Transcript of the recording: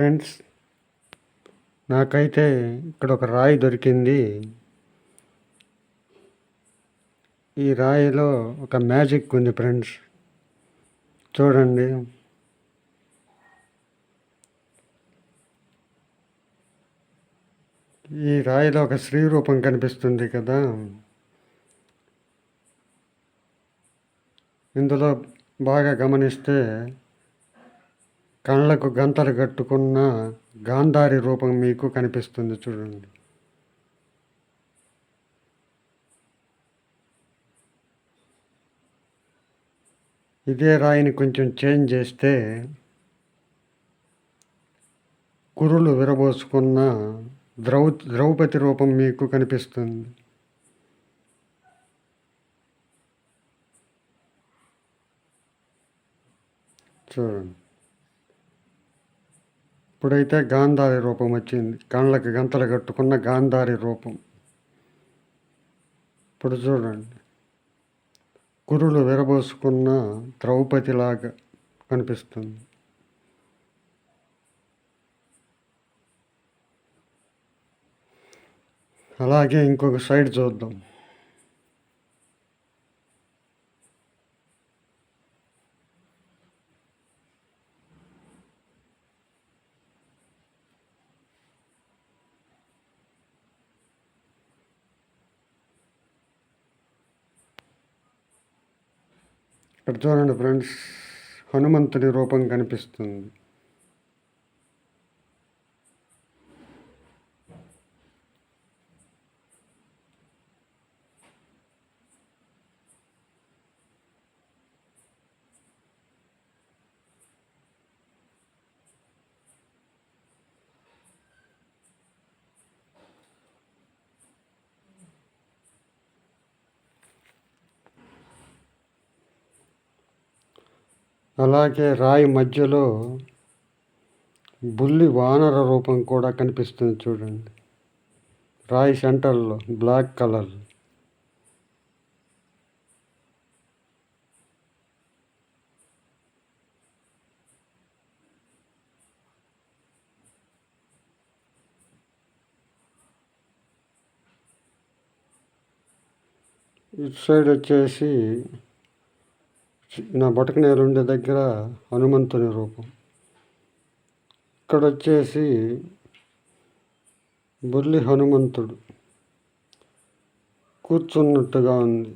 Friends నాకైతే ఇక్కడ ఒక రాయి దొరికింది. ఈ రాయిలో ఒక మ్యాజిక్ ఉంది ఫ్రెండ్స్. చూడండి. ఈ రాయిలో ఒక స్త్రీ రూపం కనిపిస్తుంది కదా. ఇందులో బాగా గమనిస్తే కళ్ళకు గంతలు కట్టుకున్న గాంధారి రూపం మీకు కనిపిస్తుంది చూడండి. ఇదే రాయిని కొంచెం చేంజ్ చేస్తే కురులు విరబోసుకున్న ద్రౌ ద్రౌపది రూపం మీకు కనిపిస్తుంది. చూడండి. ఇప్పుడైతే గాంధారి రూపం వచ్చింది. కళ్ళకి గంతలు కట్టుకున్న గాంధారి రూపం. ఇప్పుడు చూడండి. కురులు విరబోసుకున్న ద్రౌపదిలాగా కనిపిస్తుంది. అలాగే ఇంకొక సైడ్ చూద్దాం. ఇక్కడ చూడండి ఫ్రెండ్స్ హనుమంతుడి రూపం కనిపిస్తుంది. అలాగే రాయి మధ్యలో బుల్లి వానర రూపం కూడా కనిపిస్తుంది చూడండి. రాయి సెంటర్లో బ్లాక్ కలర్. ఇటు సైడ్ వచ్చేసి నా బటకనేరుండే దగ్గర హనుమంతుని రూపం. ఇక్కడ వచ్చేసి బుర్లి హనుమంతుడు కూర్చున్నట్టుగా ఉంది.